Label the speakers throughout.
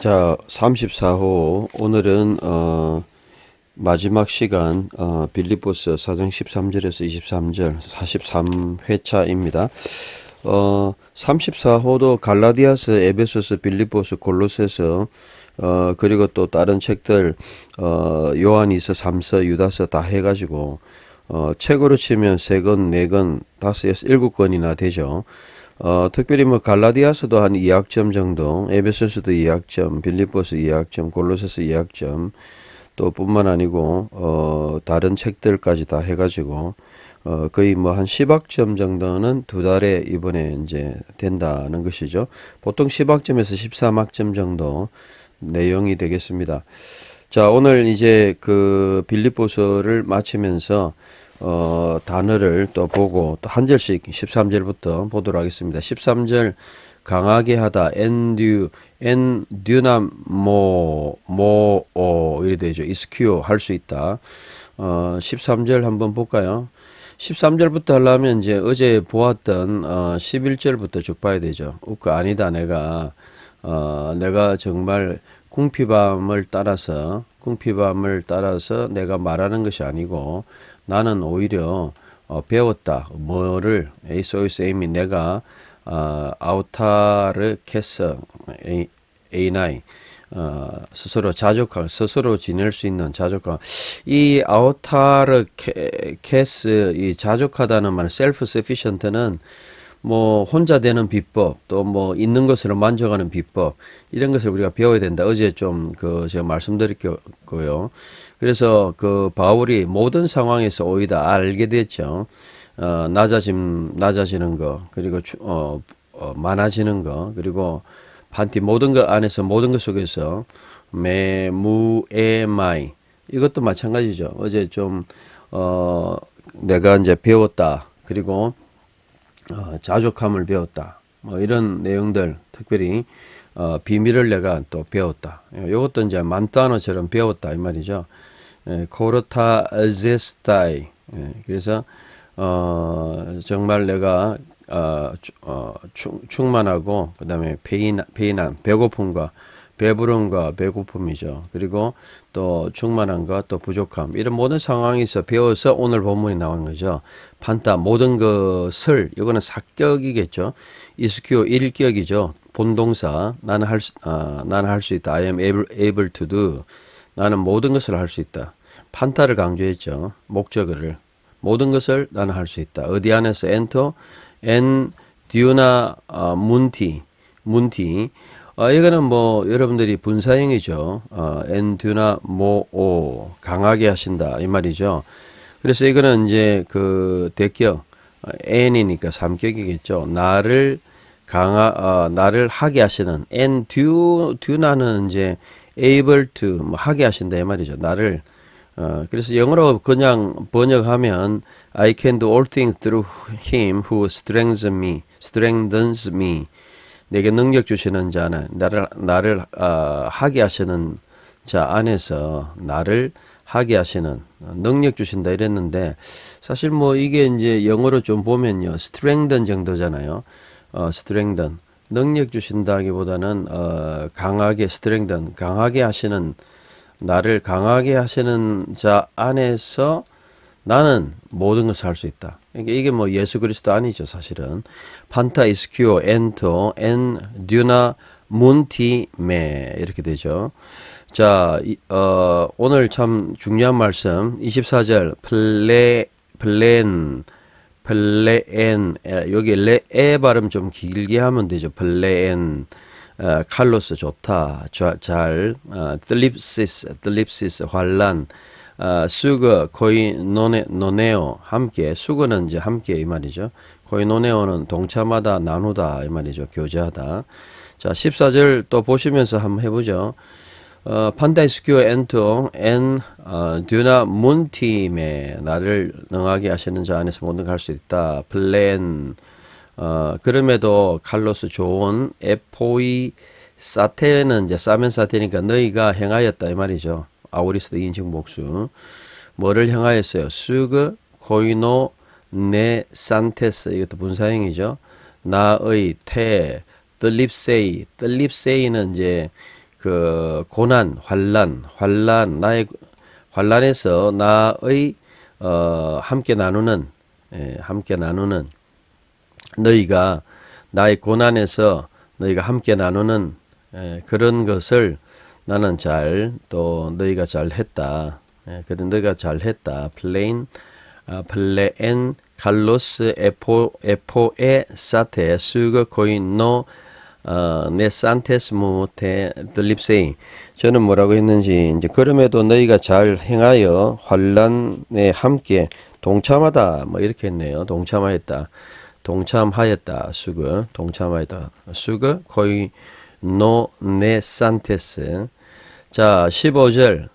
Speaker 1: 자, 34호. 오늘은, 어, 마지막 시간, 어, 빌리보스 4장 13절에서 23절, 43회차입니다. 어, 34호도 갈라디아스, 에베소스, 빌리보스, 골로새서, 어, 그리고 또 다른 책들, 어, 요한이서, 삼서, 유다서 다 해가지고, 어, 책으로 치면 세 권, 네 권, 다섯, 여섯, 일곱 권이나 되죠. 어, 특별히 뭐 갈라디아서도 한 2학점 정도, 에베소서도 2학점, 빌립보서 2학점, 골로새서 2학점, 또 뿐만 아니고 어, 다른 책들까지 다 해가지고 어, 거의 뭐 한 10학점 정도는 두 달에 이번에 이제 된다는 것이죠. 보통 10학점에서 13학점 정도 내용이 되겠습니다. 자, 오늘 이제 그 빌립보서를 마치면서 어, 단어를 또 보고 또 한 절씩 13절부터 보도록 하겠습니다. 13절 강하게 하다 엔듀 엔듀나모 모오 이래 되죠. 이스큐어 할수 있다. 어, 13절 한번 볼까요? 13절부터 하려면 이제 어제 보았던 어, 11절부터 쭉 봐야 되죠. 우크 아니다 내가 어, 내가 정말 궁피밤을 따라서 궁피밤을 따라서 내가 말하는 것이 아니고 나는 오히려 어, 배웠다. 뭐를 에이소이스 에이미 내가 어, 아우타르 에이, 에이나이 어, 스스로 자족할 스스로 지낼 수 있는 자족함 이 아우타르 캐, 캐스 이 자족하다는 말 셀프 서피션트는 뭐 혼자 되는 비법 또 뭐 있는 것으로 만족하는 비법 이런 것을 우리가 배워야 된다. 어제 좀 그 제가 말씀드렸고요. 그래서 그 바울이 모든 상황에서 오히려 알게 됐죠. 어 낮아짐 낮아지는 거 그리고 추- 어, 어 많아지는 거 그리고 반티 모든 것 안에서 모든 것 속에서 매무에마이 이것도 마찬가지죠. 어제 좀 어 내가 이제 배웠다. 그리고 어, 자족함을 배웠다. 뭐 이런 내용들 특별히 어, 비밀을 내가 또 배웠다. 이것도 이제 만단어처럼 배웠다 이 말이죠. 예, 코르타 제스타이. 예, 그래서 어, 정말 내가 어, 추- 어, 충, 충만하고 그 다음에 배인 배인한 배고픔과 배부름과 배고픔이죠. 그리고 또 충만함과 또 부족함 이런 모든 상황에서 배워서 오늘 본문이 나온 거죠. 판타 모든 것을 이거는 사격이겠죠. 이스큐어 일격이죠. 본동사 나는 할 수, 아, 나는 할 수 있다. I am able, able to do. 나는 모든 것을 할 수 있다. 판타를 강조했죠. 목적어를 모든 것을 나는 할 수 있다. 어디 안에서 엔터 엔 아, 문티 문티 어, 이거는 뭐 여러분들이 분사형이죠. 어, 엔듀나 모오 강하게 하신다 이 말이죠. 그래서 이거는 이제 그 대격 어, n이니까 삼격이겠죠. 나를 강하 어, 나를 하게 하시는 엔듀 듀나는 이제 able to 뭐 하게 하신다 이 말이죠. 나를 어, 그래서 영어로 그냥 번역하면 I can do all things through him who strengthens me, strengthens me. 내게 능력 주시는 자는 나를 나를 어, 하게 하시는 자 안에서 나를 하게 하시는 능력 주신다 이랬는데 사실 뭐 이게 이제 영어로 좀 보면요 strengthen 정도잖아요. 어, strengthen 능력 주신다기보다는 어, 강하게 strengthen 강하게 하시는 나를 강하게 하시는 자 안에서 나는 모든 것을 할 수 있다. 그러니까 이게 뭐 예수 그리스도 아니죠, 사실은. 판타 이스큐어 엔토 엔 듀나 문티메 이렇게 되죠. 자, 이, 어, 오늘 참 중요한 말씀 24절 플레 플랜 플레엔 에, 여기 레에 발음 좀 길게 하면 되죠. 플레엔 어, 칼로스 좋다 자, 잘 어, 뜰립시스 뜰립시스 환란 어, 수거 거의 노네 노네오 함께 수거는 이제 함께 이 말이죠. 거의 노네오는 동차마다 나누다 이 말이죠. 교제하다. 자 14절 또 보시면서 한번 해 보죠. 어, 판다이스큐어 엔토 엔 어, 듀나 문팀에 나를 능하게 하시는 자 안에서 모든 걸 할 수 있다. 플랜 어, 그럼에도 칼로스 좋은 에포이 사테는 이제 싸면 사테니까 너희가 행하였다 이 말이죠. 아우리스도 인칭 복수. 뭐를 행하였어요? 수그 코이노 네 산테스 이것도 분사형이죠. 나의 태 뜰립세이 뜰립세이는 이제 그 고난, 환란, 환란 나의 환란에서 나의 어 함께 나누는 예, 함께 나누는 너희가 나의 고난에서 너희가 함께 나누는 예, 그런 것을 나는 잘 또 너희가 잘 했다. 예, 그런 너희가 잘 했다. 플레인 아, 플레엔 칼로스 에포 에포에 사테 수거 코인노 어, 네 산테스 무테 들립세이. 저는 뭐라고 했는지 이제 그럼에도 너희가 잘 행하여 환란에 함께 동참하다. 뭐 이렇게 했네요. 동참하였다. 동참하였다. 수그 동참하였다. 수그 거의 노네 산테스 자 15절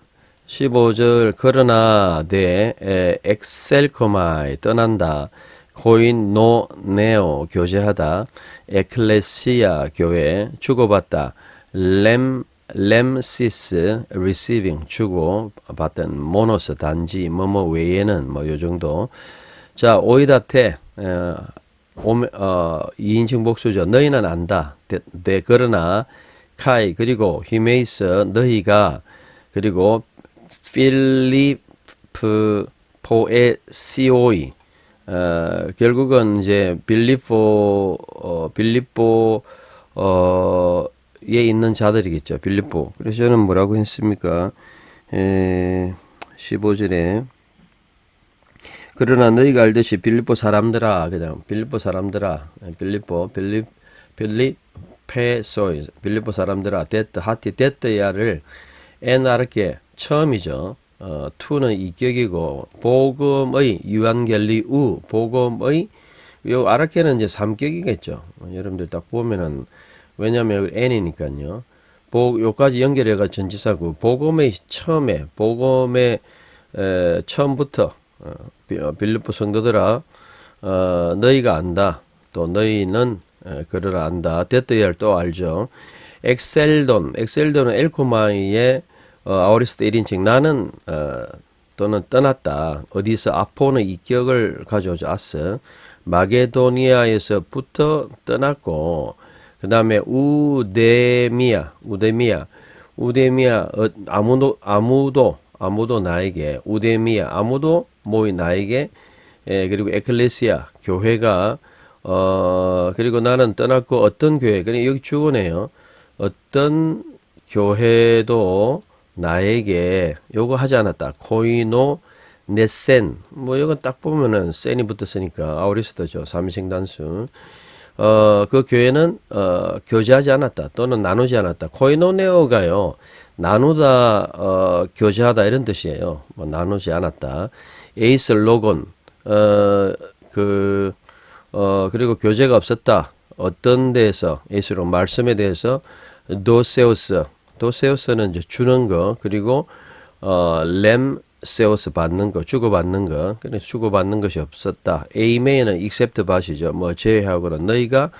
Speaker 1: 15절 그러나 내 에, 엑셀코마이 떠난다. 코인 노 네오 교제하다. 에클레시아 교회 주고받다. 렘 렘시스 리시빙 주고 받던 모노스 단지 뭐뭐 외에는 뭐 요 정도. 자 오이다테 어, 어, 2인칭 복수죠. 너희는 안다. 데, 데 그러나 카이 그리고 히메이스 너희가 그리고 필리프 포에시오이 어, 결국은 이제 빌리포 어, 빌리포 어에 있는 자들이겠죠. 빌리포. 그래서 저는 뭐라고 했습니까? 에, 15절에 그러나 너희가 알듯이 빌리포 사람들아 그냥 빌리포 사람들아 빌리포 빌리 빌리 페소이 빌리포 사람들아 데트 하티 데트야를 에나르게 처음이죠. 어, 투는 이격이고 복음의 유한겔리 우 복음의 요 아라케는 이제 삼격이겠죠. 어, 여러분들 딱 보면은 왜냐하면 n이니까요. 복 요까지 연결해가 전치사고 복음의 처음에 복음의 에, 처음부터 어, 빌립보 성도들아 어, 너희가 안다 또 너희는 에, 그를 안다. 데트열 또 알죠. 엑셀돈 엑셀돈은 엘코마이의 어, 아우리스트 1인칭. 나는 어, 또는 떠났다. 어디서 아포는 이격을 가져오죠 아스 마게도니아에서부터 떠났고 그 다음에 우데미아 우데미아. 우데미아 어, 아무도 아무도 아무도 나에게 우데미아 아무도 모이 나에게 예, 그리고 에클레시아 교회가 어 그리고 나는 떠났고 어떤 교회 그냥 여기 주어네요. 어떤 교회도 나에게 요거 하지 않았다. 코이노 네센. 뭐 이건 딱 보면은 센이 붙었으니까 아우리스도죠. 삼위생 단수 어, 그 교회는 어, 교제하지 않았다. 또는 나누지 않았다. 코이노네오가요. 나누다 어, 교제하다 이런 뜻이에요. 뭐 나누지 않았다. 에이스 로곤. 어, 그 어, 그리고 교제가 없었다. 어떤 데에서 에이스로 말씀에 대해서 도세우스 도세우스는 이제 주는 거 그리고 어, 렘 세우스 받는 거, 주고 받는 거, 그래서 주고 받는 것이 없었다. 에이메이는 익셉트 받이죠. 뭐 제외하고는 너희가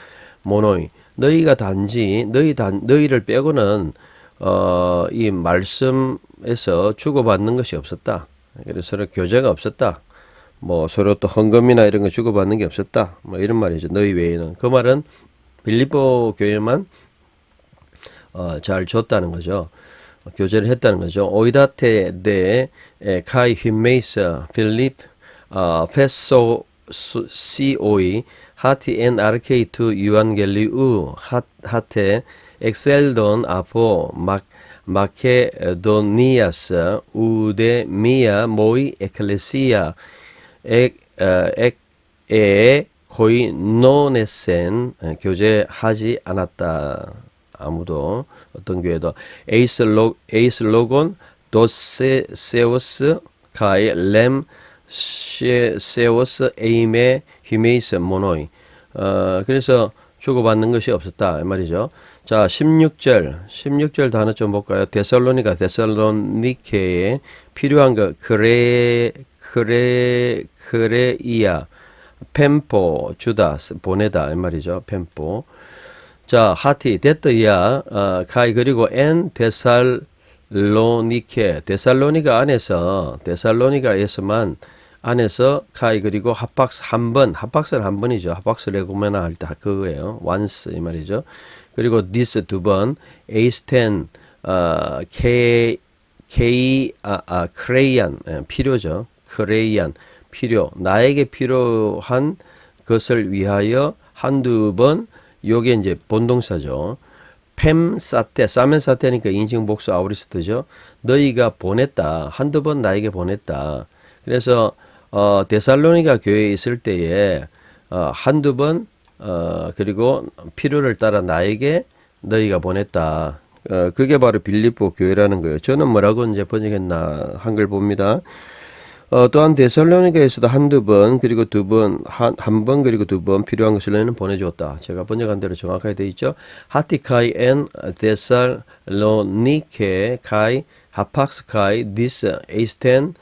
Speaker 1: 모노이, 너희가 단지 너희 단 너희를 빼고는 어, 이 말씀에서 주고 받는 것이 없었다. 그래서 교제가 없었다. 뭐 서로 또 헌금이나 이런 거 주고받는 게 없었다. 뭐 이런 말이죠. 너희 외에는 그 말은 빌립보 교회만 어, 잘 줬다는 거죠. 교제를 했다는 거죠. 오이다테 데 에, 카이 휘메이스 필립 어, 페소 수- 시오이 하티 엔 아르케이 투 유안겔리우 하- 하테 엑셀돈 아포 막 마케도니아스 우데미아 모이 에클레시아 엑, 어, 거의 노네센 어, 교제하지 않았다. 아무도 어떤 교회도 에이슬로 에이슬로곤 도세세우스 카이 렘 셰- 세우스 에임의 히메이스 모노이 어 그래서 주고받는 것이 없었다 이 말이죠. 자 16절 16절 단어 좀 볼까요? 데살로니가 데살로니케에 필요한 거 그레 그레 그레이아 펜포 주다 보내다 이 말이죠. 펜포 자, 하티 데트야 어, 가이 그리고 엔 데살로니케 데살로니가 안에서 데살로니가에서만 안에서 카이 그리고 합박스 한 번, 합박스는 한 번이죠. 합박스 레고메나 할 때 그거예요. once 이 말이죠. 그리고 this 두 번, 에이스텐 어, K K 아, 아 크레이안 예, 필요죠. 크레이안 필요 나에게 필요한 것을 위하여 한두 번 요게 이제 본동사죠. 팸 사테 싸면 사테니까 인칭 복수 아우리스트죠. 너희가 보냈다 한두 번 나에게 보냈다. 그래서 어, 데살로니가 교회에 있을 때에 어, 한두 번 어, 그리고 필요를 따라 나에게 너희가 보냈다. 어, 그게 바로 빌립보 교회라는 거예요. 저는 뭐라고 이제 번역했나 한글 봅니다. 어, 또한 데살로니가에서도 한두 번 그리고 두번한한번 그리고 두 번 필요한 것을 너희는 보내주었다. 제가 번역한 대로 정확하게 돼 있죠. 하티카이 엔 데살로니케 카이 하팍스 카이 디스 에이스텐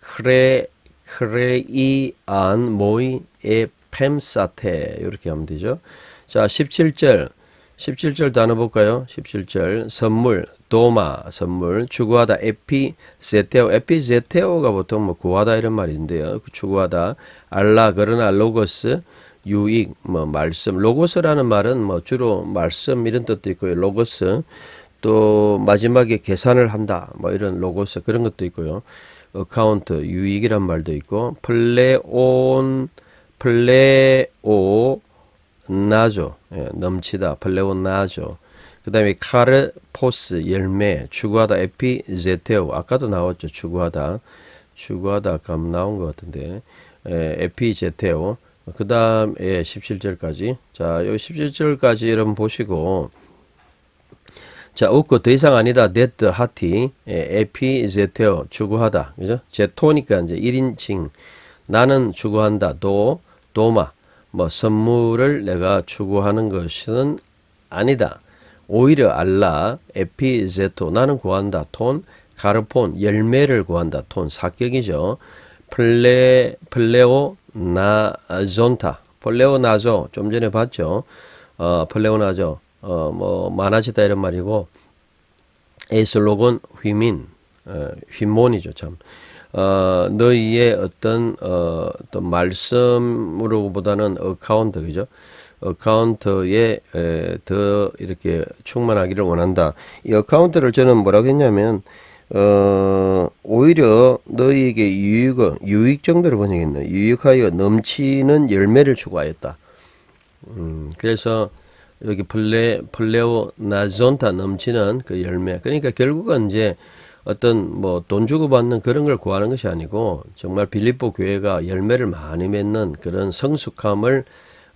Speaker 1: 크레 크레이안 모이 에팸사테 이렇게 하면 되죠. 자, 17절 17절 단어 볼까요? 17절 선물 도마 선물 추구하다 에피 세테오 에피 세테오가 보통 뭐 구하다 이런 말인데요. 그 추구하다 알라 그러나 로고스 유익 뭐 말씀 로고스라는 말은 뭐 주로 말씀 이런 뜻도 있고요. 로고스 또 마지막에 계산을 한다 뭐 이런 로고스 그런 것도 있고요. 어카운트 유익이란 말도 있고 플레온 플레오 나죠 예, 넘치다 플레온 나죠 그 다음에 카르 포스 열매 추구하다 에피제테오 아까도 나왔죠 추구하다 추구하다 아까 나온 것 같은데 에, 에피제테오 그 다음에 17절까지 자 여기 17절까지 여러분 보시고 자, 웃고 더 이상 아니다. 데트 하티 에 피제테오 추구하다. 그죠? 제토니까 이제 1인칭 나는 추구한다. 도 도마 뭐 선물을 내가 추구하는 것은 아니다. 오히려 알라 에피제토 나는 구한다. 톤 가르폰 열매를 구한다. 톤 사격이죠. 플레 플레오 나존타 플레오 나조 좀 전에 봤죠. 어 플레오 나조 어 뭐 많아지다 이런 말이고 에슬로곤 휘민 어, 휘몬이죠 참. 어, 너희의 어떤 어, 어떤 말씀으로보다는 어카운트 그죠? 어카운트에 에, 더 이렇게 충만하기를 원한다. 이 어카운트를 저는 뭐라고 했냐면 어, 오히려 너희에게 유익, 유익 정도로 번역했네. 유익하여 넘치는 열매를 추구하였다. 음, 그래서 여기 플레, 플레오 나존타 넘치는 그 열매. 그러니까 결국은 이제 어떤 뭐 돈 주고 받는 그런 걸 구하는 것이 아니고 정말 빌립보 교회가 열매를 많이 맺는 그런 성숙함을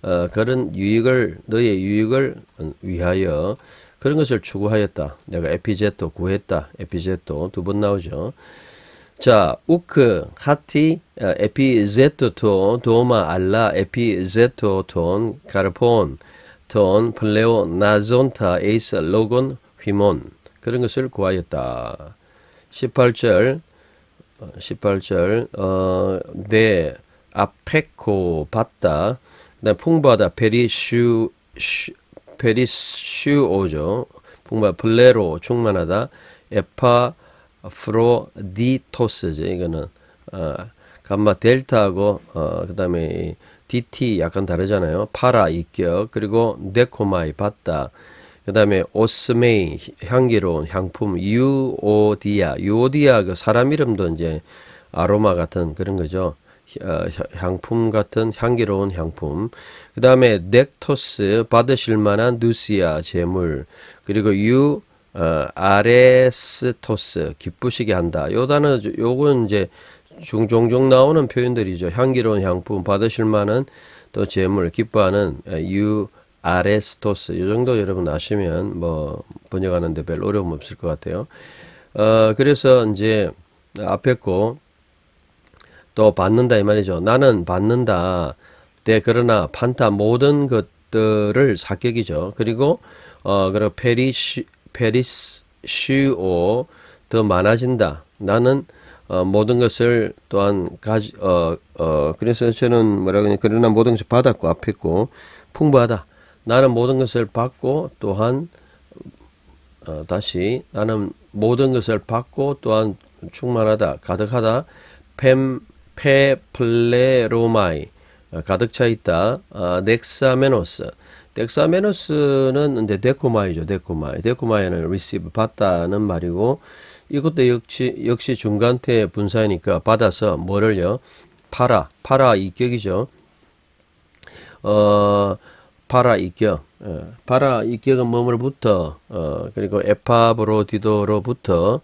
Speaker 1: 어, 그런 유익을 너의 유익을 위하여 그런 것을 추구하였다. 내가 에피제토 구했다. 에피제토 두 번 나오죠. 자, 우크 하티 어, 에피제토토 도마 알라 에피제토 톤 카르폰 톤 플레오 나존타 에이스 로곤 휘몬 그런 것을 구하였다. 18절 18절 어, 내 아페코 받다 그다음 풍부하다 페리슈 슈, 페리슈오죠. 풍부 블레로 충만하다 에파 프로디토스죠. 이거는 어, 감마 델타하고 어, 그다음에 DT 약간 다르잖아요. 파라 이격 그리고 네코마이 받다 그 다음에 오스메이 향기로운 향품 유오디아. 유오디아 그 사람 이름도 이제 아로마 같은 그런 거죠. 어, 향품 같은 향기로운 향품. 그 다음에 넥토스 받으실 만한 누시아 제물. 그리고 유 어, 아레스토스 기쁘시게 한다. 요 단어 요건 이제 종종 나오는 표현들이죠. 향기로운 향품 받으실 만한 또 제물 기뻐하는 유 아레스토스. 이 정도 여러분 아시면 뭐 번역하는데 별 어려움 없을 것 같아요. 어 그래서 이제 앞에 거 또 받는다 이 말이죠. 나는 받는다. 네 그러나 판타 모든 것들을 사격이죠. 그리고 어 그리고 페리시 페리시오 더 많아진다. 나는 어, 모든 것을 또한 가지 어 어 그래서 저는 뭐라고 하냐 그러나 모든 것을 받았고 앞에 거 풍부하다. 나는 모든 것을 받고 또한 어, 다시 나는 모든 것을 받고 또한 충만하다 가득하다 펜 페플레로마이 어, 가득 차 있다 어, 넥사메노스 덱사메노스는 이제 데코마이죠. 데코마이. 데코마이는 receive 받다는 말이고 이것도 역시 역시 중간태 분사니까 받아서 뭐를요? 파라. 파라 이격이죠. 어 파라 이격. 예, 파라 이격은 뭐뭐로부터 어 그리고 에파브로디도로부터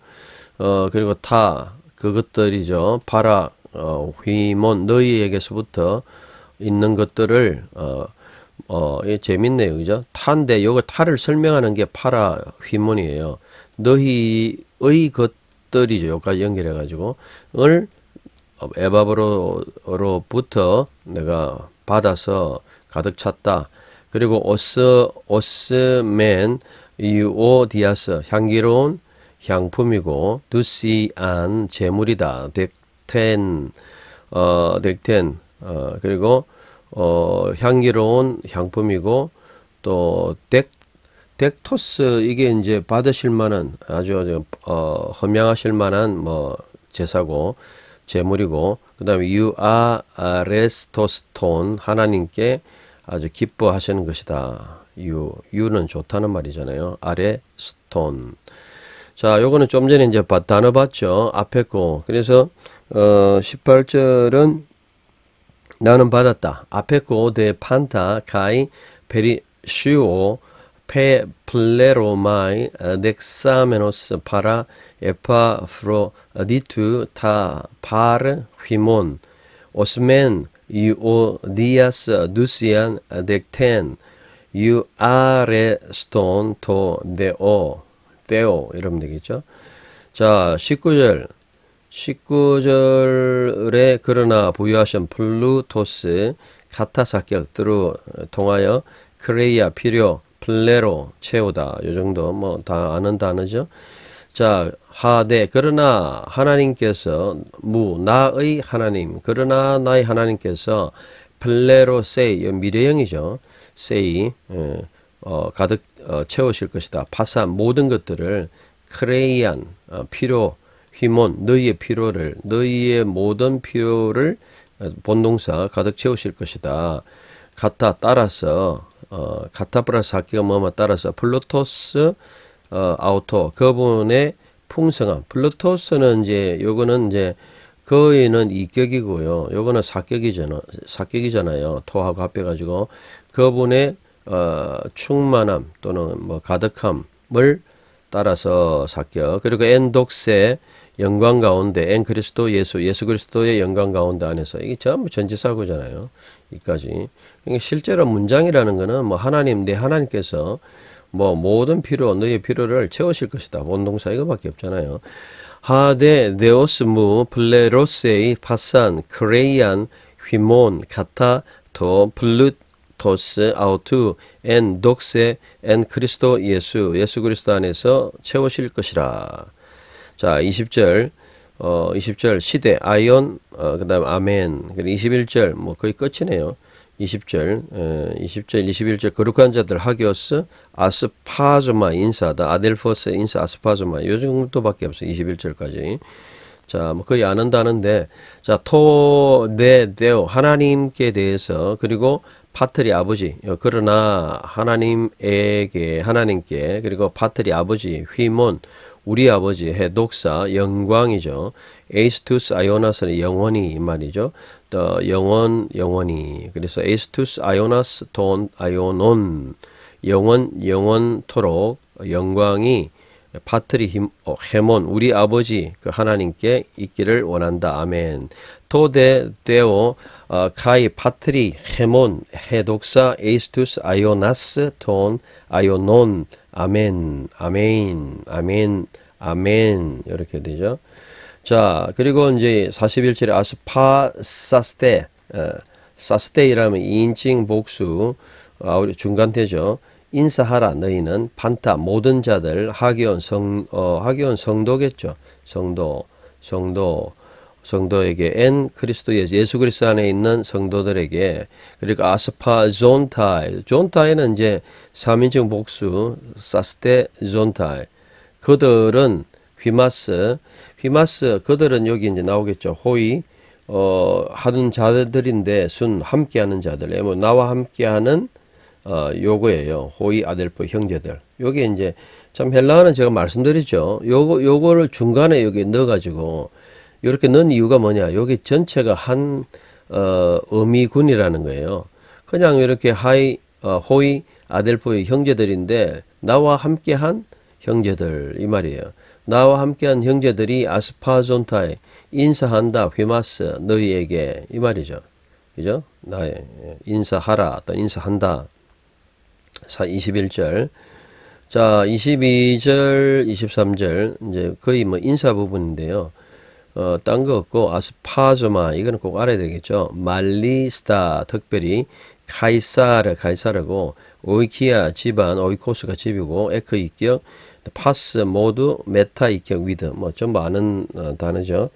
Speaker 1: 어 그리고 타 그것들이죠. 파라 어 휘몬 너희에게서부터 있는 것들을 어 어, 이 재밌네요. 그죠? 타인데 요거 타를 설명하는 게 파라 휘몬이에요. 너희의 것들이죠. 여기까지 연결해 가지고 을 에바브로로부터 내가 받아서 가득 찼다. 그리고 오스 오스맨 이오디아스 향기로운 향품이고 두시안 제물이다. 덱텐 어 덱텐 어 그리고 어 향기로운 향품이고 또 덱 덱토스 이게 이제 받으실 만한 아주 아주 어 험양하실 만한 뭐 제사고 제물이고 그다음에 유아레스토스톤 하나님께 아주 기뻐하시는 것이다. 유 유는 좋다는 말이잖아요. 아레스톤. 자, 요거는 좀 전에 이제 바- 단어 봤죠. 앞에 거. 그래서 어 18절은 나는 받았다. 앞에 거데 판타 카이 페리시오 페 플레로마이 넥사메노스 파라 에파프로디투 타 파르 휘몬 오스멘 이오디아스 두시안 덱텐 유아레스톤 토 데오 데오 이러면 되겠죠. 자, 19절 19절에 그러나 부유하신 플루토스 카타 사격으로 통하여 크레이아 필요 플레로 채우다 요 정도 뭐 다 아는 단어죠. 자 하되 그러나 하나님께서 무 나의 하나님 그러나 나의 하나님께서 플레로 세이 요 미래형이죠. 세이 예, 어, 가득 어, 채우실 것이다. 파산 모든 것들을 크레이안 어, 필요 휘몬 너희의 필요를 너희의 모든 필요를 어, 본동사 가득 채우실 것이다. 가타 따라서 어 가타 플러스 학기가 뭐뭐 따라서 플루토스 어 아우토 그분의 풍성함 플루토스는 이제 요거는 이제 거의는 이격이고요. 요거는 사격이잖아 사격이잖아요. 토하고 합해 가지고 그분의 어 충만함 또는 뭐 가득함을 따라서 사격 그리고 엔독세 영광 가운데 엔 그리스도 예수 예수 그리스도의 영광 가운데 안에서 이게 전부 전지사고잖아요. 이까지 그러니까 실제로 문장이라는 거는 뭐 하나님 내 하나님께서 뭐 모든 필요 너의 필요를 채우실 것이다. 원동사 이거밖에 없잖아요. 하데 네오스무 플레로세이 파산 크레이안 휘몬 카타 도 플루 토스 아우투 엔 독세 엔 그리스도 예수 예수 그리스도 안에서 채우실 것이라. 자, 20절 어 20절 시대 아이온 어 그다음 아멘. 그리고 21절 뭐 거의 끝이네요. 20절 에, 20절 21절 거룩한 자들 하기오스 아스파조마 인사다 아델포스 인사 아스파조마 요 정도밖에 없어요. 21절까지. 자, 뭐 거의 안 한다는데, 자, 토, 네, 데오, 하나님께 대해서, 그리고 파트리 아버지, 어, 그러나 하나님에게, 하나님께, 그리고 파트리 아버지, 휘몬, 우리 아버지, 해, 독사, 영광이죠. 에이스투스 아이오나스는 영원히 이 말이죠. 또 영원, 영원히. 그래서 에이스투스 아이오나스 돈 아이오논, 영원, 영원토록 영광이 파트리 힘, 어, 헤몬 우리 아버지 그 하나님께 있기를 원한다. 아멘. 토데 데오 어, 카이 파트리 헤몬 해독사 에이스투스 아이오나스 톤 아이오논 아멘 아멘 아멘 아멘 이렇게 되죠. 자 그리고 이제 41절에 아스파사스테 어, 사스테이라면 2인칭 복수 아, 우리 중간태죠. 인사하라 너희는 판타 모든 자들 하기온 성 어, 하기온 성도겠죠. 성도 성도 성도에게 엔 그리스도 예수, 예수 그리스도 안에 있는 성도들에게 그리고 아스파 존타일 존타일은 이제 3인칭 복수 사스테 존타일 그들은 휘마스 휘마스 그들은 여기 이제 나오겠죠. 호의 어 하는 자들인데 순 함께하는 자들 뭐 나와 함께하는 어, 요거예요. 호이 아델포 형제들. 요게 이제 참 헬라어는 제가 말씀드렸죠. 요거 요거를 중간에 여기 넣어 가지고 이렇게 넣은 이유가 뭐냐? 여기 전체가 한 어, 어미군이라는 거예요. 그냥 이렇게 하이 어, 호이 아델포의 형제들인데 나와 함께한 형제들 이 말이에요. 나와 함께한 형제들이 아스파존타에 인사한다 휘마스 너희에게 이 말이죠. 그죠? 나의 인사하라 또 인사한다. 사 21절. 자, 22절, 23절 이제 거의 뭐 인사 부분인데요. 어, 딴 거 없고 아스파조마 이거는 꼭 알아야 되겠죠. 말리스타 특별히 카이사르 카이사르고 오이키아 집안 오이코스가 집이고 에크 이격 파스 모두 메타 이격 위드 뭐 전부 아는 어, 단어죠.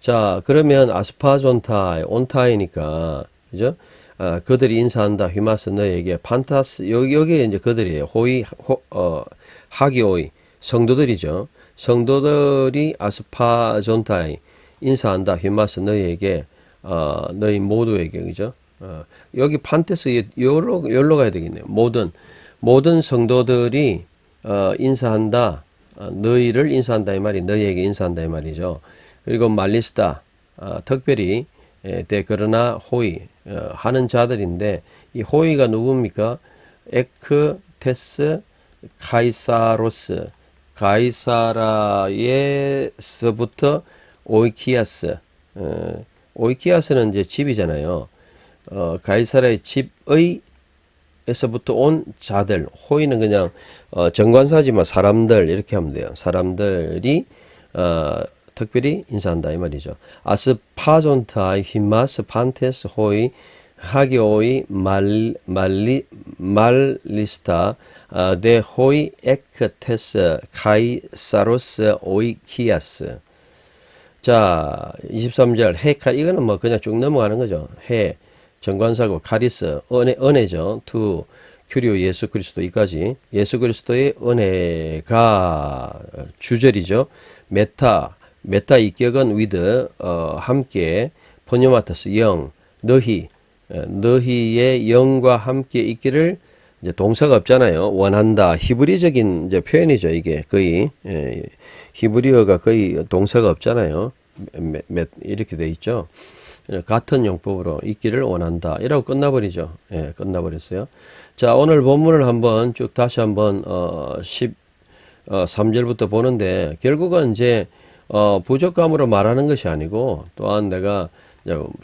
Speaker 1: 자 그러면 아스파존타이 온타이니까 그죠? 아, 그들이 인사한다 휘마스 너에게 판타스 여기 여기 이제 그들이에요. 호이 호, 어, 하기오이 성도들이죠. 성도들이 아스파존타이 인사한다 휘마스 너희에게 어, 너희 모두에게 그죠? 어, 여기 판테스 요로 요로 가야 되겠네요. 모든 모든 성도들이 어, 인사한다. 어, 너희를 인사한다 이 말이 너희에게 인사한다 이 말이죠. 그리고 말리스타 어, 특별히 에, 데 그러나 호이 어, 하는 자들인데 이 호이가 누굽니까? 에크 테스 카이사로스 가이사라에서부터 오이키아스 어, 오이키아스는 이제 집이잖아요. 어, 가이사라의 집의 에서부터 온 자들 호이는 그냥 어, 정관사지만 사람들 이렇게 하면 돼요. 사람들이 어, 특별히 인사한다 이 말이죠. 아스파존타이 히마스 판테스 호이 하기오이 말 말리 말리스타 어, 데 호이 에크테스 카이사로스 오이키아스 자 23절 헤칼 이거는 뭐 그냥 쭉 넘어가는 거죠. 해 정관사고 카리스 은혜 은혜죠. 투 큐리오 예수 그리스도 이까지 예수 그리스도의 은혜가 주절이죠. 메타 메타 이격은 위드 어, 함께 포뇨마타스 영 너희 어, 너희의 영과 함께 있기를 이제 동사가 없잖아요. 원한다 히브리적인 이제 표현이죠. 이게 거의 예, 히브리어가 거의 동사가 없잖아요. 몇, 몇, 이렇게 돼 있죠. 같은 용법으로 있기를 원한다. 이라고 끝나버리죠. 예, 끝나버렸어요. 자, 오늘 본문을 한번 쭉 다시 한번, 어, 10, 어, 3절부터 보는데, 결국은 이제, 어, 부족감으로 말하는 것이 아니고, 또한 내가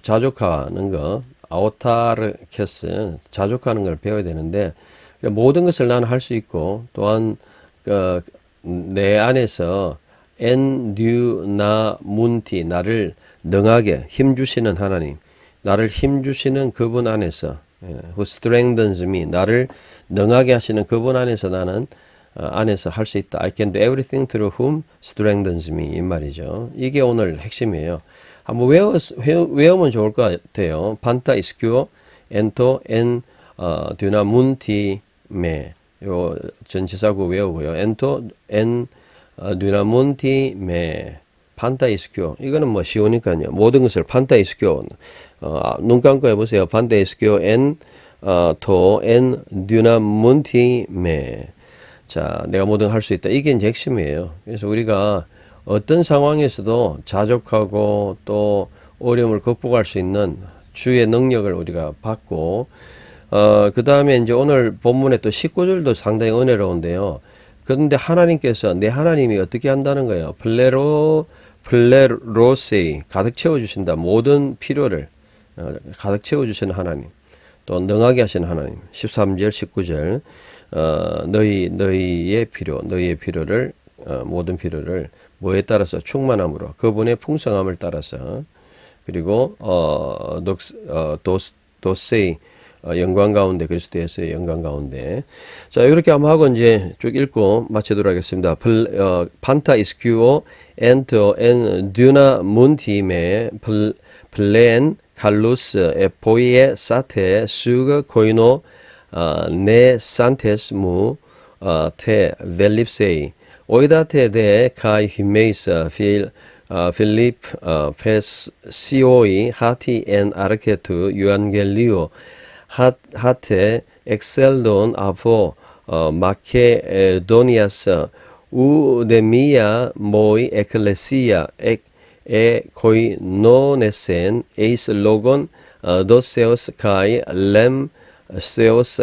Speaker 1: 자족하는 거, 아오타르케스, 자족하는 걸 배워야 되는데, 모든 것을 나는 할 수 있고, 또한, 그, 내 안에서 엔듀나 문티, 나를 능하게 힘 주시는 하나님, 나를 힘 주시는 그분 안에서 예, who strengthens me, 나를 능하게 하시는 그분 안에서 나는 어, 안에서 할 수 있다. I can do everything through whom strengthens me 이 말이죠. 이게 오늘 핵심이에요. 한번 외워 외우면 좋을 것 같아요. 판타 이스큐어 엔토 엔 어, 듀나 문티 메. 요 전치사구 외우고요. 엔토 엔 어, 듀나 문티 메. 판타이스교 이거는 뭐 쉬우니까요. 모든 것을 판타이스교 어, 아, 눈 감고 해보세요. 판타이스교 엔 어, 토엔 듀나 문티 메 자 내가 뭐든 할 수 있다. 이게 이제 핵심이에요. 그래서 우리가 어떤 상황에서도 자족하고 또 어려움을 극복할 수 있는 주의 능력을 우리가 받고 어, 그 다음에 이제 오늘 본문에 또 19절도 상당히 은혜로운데요. 그런데 하나님께서 내 하나님이 어떻게 한다는 거예요? 플레로 플레로세이 가득 채워주신다. 모든 필요를 어, 가득 채워주시는 하나님. 또 능하게 하시는 하나님. 13절, 19절. 어, 너희, 너희의 필요, 너희의 필요를, 어, 모든 필요를 뭐에 따라서 충만함으로, 그분의 풍성함을 따라서, 그리고, 어, 독스, 어, 도스, 도세이, 어, 영광 가운데 그리스도에서의 영광 가운데 자 이렇게 한번 하고 이제 쭉 읽고 마치도록 하겠습니다. 플, 어, 판타 이스큐오 엔터 엔 듀나 문티메 플, 플렌 칼루스 에포이에 사테 수그 코이노 어, 네 산테스 무 어, 테 벨립세이 오이다테 데 카이 히메이스 필 어, 필립 어, 페스 시오이 하티 엔 아르케투 유안겔리오 하테 엑셀돈 아포 어, 마케도니아스 우데미아 모이 에클레시아 엑 e koi nonesen eis logon uh, doseos kai lem Θεός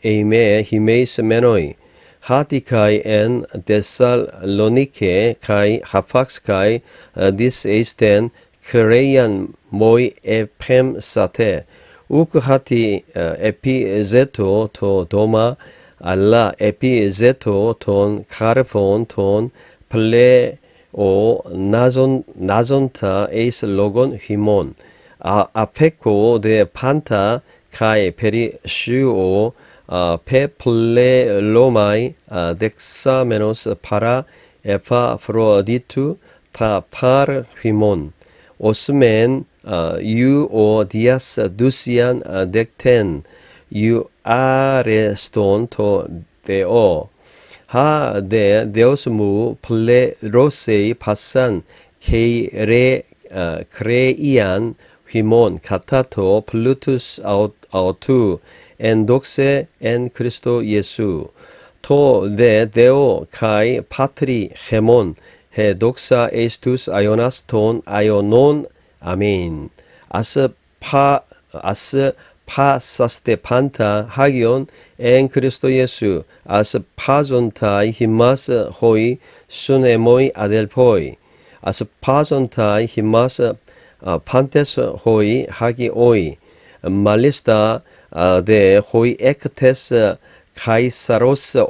Speaker 1: ειμέ χιμείς μενοί. Χάτι kai εν Θεσσαλονίκε καί Χαφάξ καί δις ειστεν κρέιαν μοι επέμ σατέ. Ουκ χάτι to doma alla δόμα, αλλά ton ζέτο ton ple o nazon nazonta eis logon himon 아 아페코 데 판타 카이 페리 슈오 아 페플레 로마이 아 덱사메노스 파라 에파 프로디투 타 파르 휘몬 오스멘 아, 유오 디아스 두시안 아, 덱텐 유 아레스톤 토 데오 ha de deus mu plerosei uh, katato plutus aut autu en doxe en Cristo Jesu to de deo kai patri hemon he doxa estus ionas ton ionon amen as pa as 파사스테 판타 하기온 엔 그리스도 예수 아스 파존타이 히마스 호이 수네모이 아델포이 아스 파존타이 히마스 판테스 호이 하기 오이 말리스타 데 호이 에크테스 카이사로스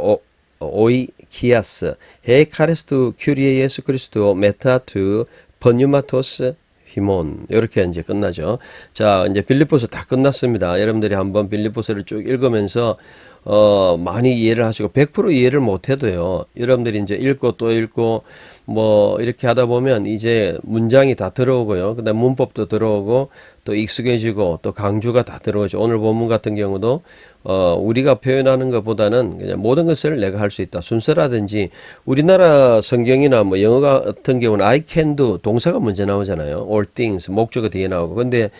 Speaker 1: 오이 키아스 헤 카리스투 큐리에 예수 그리스도 메타투 번유마토스 히몬 이렇게 이제 끝나죠. 자 이제 빌립보서 다 끝났습니다. 여러분들이 한번 빌립보서를 쭉 읽으면서 어 많이 이해를 하시고 100% 이해를 못해도요. 여러분들이 이제 읽고 또 읽고 뭐 이렇게 하다 보면 이제 문장이 다 들어오고요. 그다음 문법도 들어오고 또 익숙해지고 또 강주가 다 들어오죠. 오늘 본문 같은 경우도 어 우리가 표현하는 것보다는 그냥 모든 것을 내가 할 수 있다. 순서라든지 우리나라 성경이나 뭐 영어 같은 경우는 I can do 동사가 먼저 나오잖아요. all things 목적어 뒤에 나오고. 근데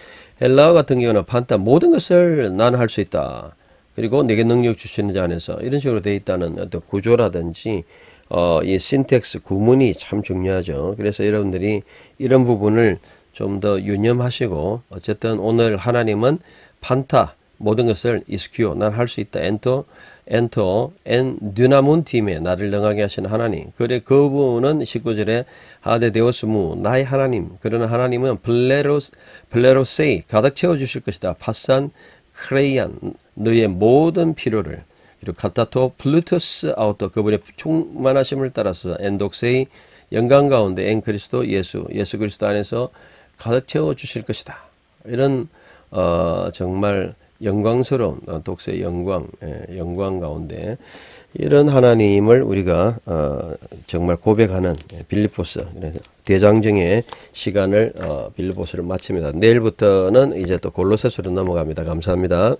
Speaker 1: 헬라어 같은 경우는 판타 모든 것을 나는 할수 있다. 그리고 내게 능력 주시는 자 안에서 이런 식으로 돼 있다는 어떤 구조라든지 어, 이 신텍스 구문이 참 중요하죠. 그래서 여러분들이 이런 부분을 좀 더 유념하시고 어쨌든 오늘 하나님은 판타 모든 것을 이스큐어 난할 수 있다. 엔터 엔터 엔 듀나문 팀에 나를 능하게 하시는 하나님. 그래 그분은 19절에 하데 데오스무 나의 하나님 그러나 하나님은 블레로스 블레로세이 가득 채워 주실 것이다. 파산 크레이안 너의 모든 필요를 그리고 카타토 플루토스 아우토 그분의 충만하심을 따라서 엔독세이 영광 가운데 엔 그리스도 예수 예수 그리스도 안에서 가득 채워 주실 것이다. 이런 어 정말 영광스러운 어, 독세의 영광 예, 영광 가운데 이런 하나님을 우리가 어 정말 고백하는 예, 빌립보스 대장정의 시간을 어 빌립보스를 마칩니다. 내일부터는 이제 또 골로새서로 넘어갑니다. 감사합니다.